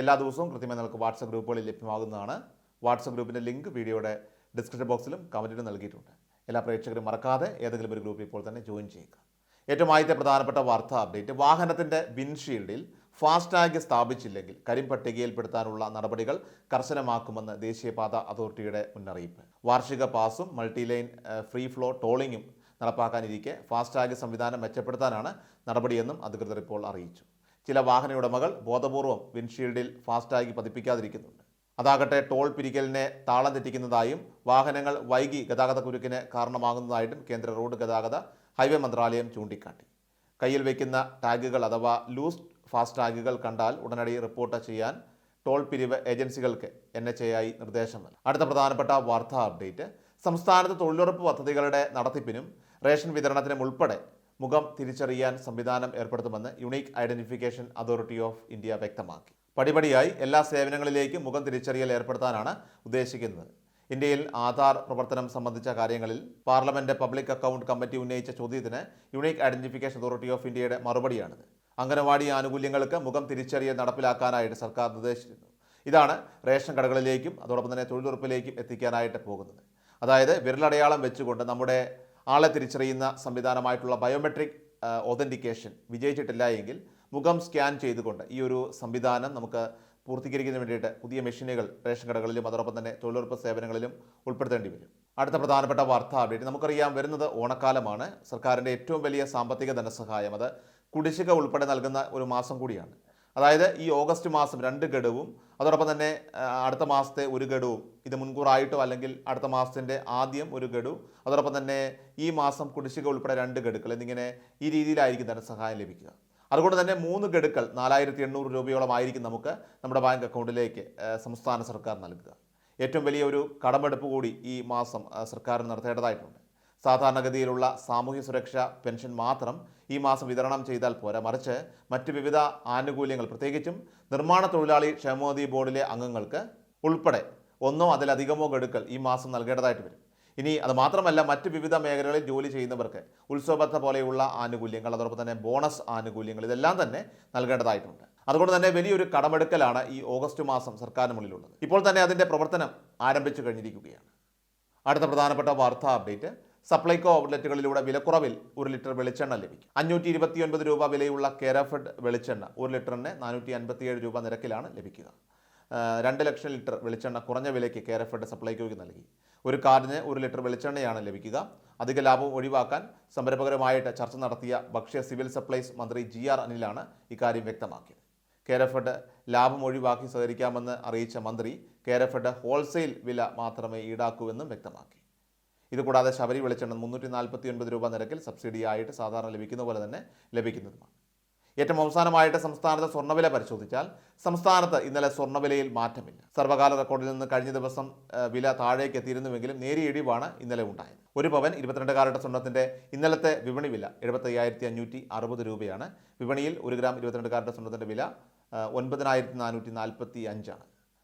എല്ലാ ദിവസവും കൃത്യമായി നിങ്ങൾക്ക് വാട്സപ്പ് ഗ്രൂപ്പുകളിൽ ലഭ്യമാകുന്നതാണ്. വാട്സപ്പ് ഗ്രൂപ്പിന്റെ ലിങ്ക് വീഡിയോയുടെ ഡിസ്ക്രിപ്ഷൻ ബോക്സിലും കമന്റിലും നൽകിയിട്ടുണ്ട്. എല്ലാ പ്രേക്ഷകരും മറക്കാതെ ഏതെങ്കിലും ഒരു ഗ്രൂപ്പിൽ ഇപ്പോൾ തന്നെ ജോയിൻ ചെയ്യുക. ഏറ്റവും ആദ്യത്തെ പ്രധാനപ്പെട്ട വാർത്താ അപ്ഡേറ്റ്. വാഹനത്തിന്റെ വിൻഷീൽഡിൽ ഫാസ്ടാഗ് സ്ഥാപിച്ചില്ലെങ്കിൽ കരിം പട്ടികയിൽപ്പെടുത്താനുള്ള നടപടികൾ കർശനമാക്കുമെന്ന് ദേശീയപാത അതോറിറ്റിയുടെ മുന്നറിയിപ്പ്. വാർഷിക പാസും മൾട്ടിലൈൻ ഫ്രീ ഫ്ലോ ടോളിങ്ങും നടപ്പാക്കാനിരിക്കെ ഫാസ്ടാഗ് സംവിധാനം മെച്ചപ്പെടുത്താനാണ് നടപടിയെന്നും അധികൃതർ ഇപ്പോൾ അറിയിച്ചു. ചില വാഹന ഉടമകൾ ബോധപൂർവം വിൻഷീൽഡിൽ ഫാസ്ടാഗ് പതിപ്പിക്കാതിരിക്കുന്നുണ്ട്. അതാകട്ടെ ടോൾ പിരിക്കലിനെ താളം തെറ്റിക്കുന്നതായും വാഹനങ്ങൾ വൈകി ഗതാഗത കുരുക്കിന് കാരണമാകുന്നതായിട്ടും കേന്ദ്ര റോഡ് ഗതാഗത ഹൈവേ മന്ത്രാലയം ചൂണ്ടിക്കാട്ടി. കയ്യിൽ വയ്ക്കുന്ന ടാഗുകൾ അഥവാ ലൂസ് ഫാസ്ടാഗുകൾ കണ്ടാൽ ഉടനടി റിപ്പോർട്ട് ചെയ്യാൻ ടോൾ പിരിവ് ഏജൻസികൾക്ക് എൻ എച്ച് എ ആയി നിർദ്ദേശം നൽകി. അടുത്ത പ്രധാനപ്പെട്ട വാർത്താ അപ്ഡേറ്റ് സംസ്ഥാനത്ത് തൊഴിലുറപ്പ് പദ്ധതികളുടെ നടത്തിപ്പിനും റേഷൻ വിതരണത്തിനും ഉൾപ്പെടെ മുഖം തിരിച്ചറിയാൻ സംവിധാനം ഏർപ്പെടുത്തുമെന്ന് unique identification authority of India വ്യക്തമാക്കി. പടിപടിയായി എല്ലാ സേവനങ്ങളിലേക്കും മുഖം തിരിച്ചറിയൽ ഏർപ്പെടുത്താനാണ് ഉദ്ദേശിക്കുന്നത്. ഇന്ത്യയിൽ ആധാർ പ്രവർത്തനം സംബന്ധിച്ച കാര്യങ്ങളിൽ പാർലമെന്റ് പബ്ലിക് അക്കൗണ്ട് കമ്മിറ്റി ഉന്നയിച്ച ചോദ്യത്തിന് യുണീക്ക് ഐഡന്റിഫിക്കേഷൻ അതോറിറ്റി ഓഫ് ഇന്ത്യയുടെ മറുപടിയാണിത്. അംഗനവാടി ആനുകൂല്യങ്ങൾക്ക് മുഖം തിരിച്ചറിയൽ നടപ്പിലാക്കാനായിട്ട് സർക്കാർ നിർദ്ദേശിച്ചിരുന്നു. ഇതാണ് റേഷൻ കടകളിലേക്കും അതോടൊപ്പം തന്നെ തൊഴിലുറപ്പിലേക്കും എത്തിക്കാനായിട്ട് പോകുന്നത്. അതായത് വിരലടയാളം വെച്ചുകൊണ്ട് നമ്മുടെ ആളെ തിരിച്ചറിയുന്ന സംവിധാനമായിട്ടുള്ള ബയോമെട്രിക് ഒതന്റിക്കേഷൻ വിജയിച്ചിട്ടില്ല എങ്കിൽ മുഖം സ്കാൻ ചെയ്തുകൊണ്ട് ഈ ഒരു സംവിധാനം നമുക്ക് പൂർത്തീകരിക്കുന്നതിന് വേണ്ടിയിട്ട് പുതിയ മെഷീനുകൾ റേഷൻ കടകളിലും അതോടൊപ്പം തന്നെ തൊഴിലുറപ്പ് സേവനങ്ങളിലും ഉൾപ്പെടുത്തേണ്ടി വരും. അടുത്ത പ്രധാനപ്പെട്ട വാർത്താ അപ്ഡേറ്റ് നമുക്കറിയാം വരുന്നത് ഓണക്കാലമാണ്. സർക്കാരിന്റെ ഏറ്റവും വലിയ സാമ്പത്തിക ധനസഹായം അത് കുടിശ്ശിക ഉൾപ്പെടെ നൽകുന്ന ഒരു മാസം കൂടിയാണ്. അതായത് ഈ ഓഗസ്റ്റ് മാസം രണ്ട് ഗഡുവും അതോടൊപ്പം തന്നെ അടുത്ത മാസത്തെ ഒരു ഗഡുവും ഇത് മുൻകൂറായിട്ടോ അല്ലെങ്കിൽ അടുത്ത മാസത്തിന്റെ ആദ്യം ഒരു ഗഡു അതോടൊപ്പം തന്നെ ഈ മാസം കുടിശ്ശിക ഉൾപ്പെടെ രണ്ട് ഗഡുക്കൾ എന്നിങ്ങനെ ഈ രീതിയിലായിരിക്കും ധനസഹായം ലഭിക്കുക. അതുകൊണ്ട് തന്നെ മൂന്ന് ഗഡുക്കൾ നാലായിരത്തി എണ്ണൂറ് രൂപയോളം ആയിരിക്കും നമുക്ക് നമ്മുടെ ബാങ്ക് അക്കൗണ്ടിലേക്ക് സംസ്ഥാന സർക്കാർ നൽകുക. ഏറ്റവും വലിയ ഒരു കടമെടുപ്പ് കൂടി ഈ മാസം സർക്കാർ നടത്തേണ്ടതായിട്ടുണ്ട്. സാധാരണഗതിയിലുള്ള സാമൂഹ്യ സുരക്ഷാ പെൻഷൻ മാത്രം ഈ മാസം വിതരണം ചെയ്താൽ പോരാ. മറിച്ച് മറ്റ് വിവിധ ആനുകൂല്യങ്ങൾ പ്രത്യേകിച്ചും നിർമ്മാണ തൊഴിലാളി ക്ഷേമനിധി ബോർഡിലെ അംഗങ്ങൾക്ക് ഉൾപ്പെടെ ഒന്നോ അതിലധികമോ ഗഡുക്കൾ ഈ മാസം നൽകേണ്ടതായിട്ട് വരും. ഇനി അത് മാത്രമല്ല മറ്റ് വിവിധ മേഖലകളിൽ ജോലി ചെയ്യുന്നവർക്ക് ഉത്സവബത്ത പോലെയുള്ള ആനുകൂല്യങ്ങൾ അതോടൊപ്പം തന്നെ ബോണസ് ആനുകൂല്യങ്ങൾ ഇതെല്ലാം തന്നെ നൽകേണ്ടതായിട്ടുണ്ട്. അതുകൊണ്ട് തന്നെ വലിയൊരു കടമെടുക്കലാണ് ഈ ഓഗസ്റ്റ് മാസം സർക്കാരിന് മുന്നിലുള്ളത്. ഇപ്പോൾ തന്നെ അതിന്റെ പ്രവർത്തനം ആരംഭിച്ചു കഴിഞ്ഞിരിക്കുകയാണ്. അടുത്ത പ്രധാനപ്പെട്ട വാർത്താ അപ്ഡേറ്റ് സപ്ലൈകോ ഔട്ട്ലെറ്റുകളിലൂടെ വിലക്കുറവിൽ ഒരു ലിറ്റർ വെളിച്ചെണ്ണ ലഭിക്കും. അഞ്ഞൂറ്റി ഇരുപത്തിയൊൻപത് രൂപ വിലയുള്ള കേരഫഡ് വെളിച്ചെണ്ണ ഒരു ലിറ്ററിന് നാനൂറ്റി അൻപത്തിയേഴ് രൂപ നിരക്കിലാണ് ലഭിക്കുക. രണ്ട് ലക്ഷം ലിറ്റർ വെളിച്ചെണ്ണ കുറഞ്ഞ വിലയ്ക്ക് കേരഫഡ് സപ്ലൈകോയ്ക്ക് നൽകി. ഒരു കാർഡിന് ഒരു ലിറ്റർ വെളിച്ചെണ്ണയാണ് ലഭിക്കുക. അധിക ലാഭം ഒഴിവാക്കാൻ സംരംഭകരുമായിട്ട് ചർച്ച നടത്തിയ ഭക്ഷ്യ സിവിൽ സപ്ലൈസ് മന്ത്രി ജി ആർ അനിലാണ് ഇക്കാര്യം വ്യക്തമാക്കിയത്. കേരഫഡ് ലാഭം ഒഴിവാക്കി സഹകരിക്കാമെന്ന് അറിയിച്ച മന്ത്രി കേരഫഡ് ഹോൾസെയിൽ വില മാത്രമേ ഈടാക്കൂവെന്നും വ്യക്തമാക്കി. ഇതുകൂടാതെ ശബരി വെളിച്ചെണ്ണ മുന്നൂറ്റി നാൽപ്പത്തി ഒൻപത് രൂപ നിരക്കിൽ സബ്സിഡിയായിട്ട് സാധാരണ ലഭിക്കുന്ന പോലെ തന്നെ ലഭിക്കുന്നതുമാണ്. ഏറ്റവും അവസാനമായിട്ട് സംസ്ഥാനത്തെ സ്വർണവില പരിശോധിച്ചാൽ സംസ്ഥാനത്ത് ഇന്നലെ സ്വർണവിലയിൽ മാറ്റമില്ല. സർവകാല റെക്കോർഡിൽ നിന്ന് കഴിഞ്ഞ ദിവസം വില താഴേക്ക് എത്തിയിരുന്നുവെങ്കിലും നേരിയ ഇടിവാണ് ഇന്നലെ ഉണ്ടായത്. ഒരു പവൻ ഇരുപത്തിരണ്ട് കാരറ്റ് സ്വർണത്തിന്റെ ഇന്നലത്തെ വിപണി വില എഴുപത്തി അയ്യായിരത്തി അഞ്ഞൂറ്റി അറുപത് രൂപയാണ്. വിപണിയിൽ ഒരു ഗ്രാം ഇരുപത്തിരണ്ട് കാരറ്റ് സ്വർണത്തിന്റെ വില ഒൻപതിനായിരത്തി നാനൂറ്റി നാൽപ്പത്തി അഞ്ചാണ്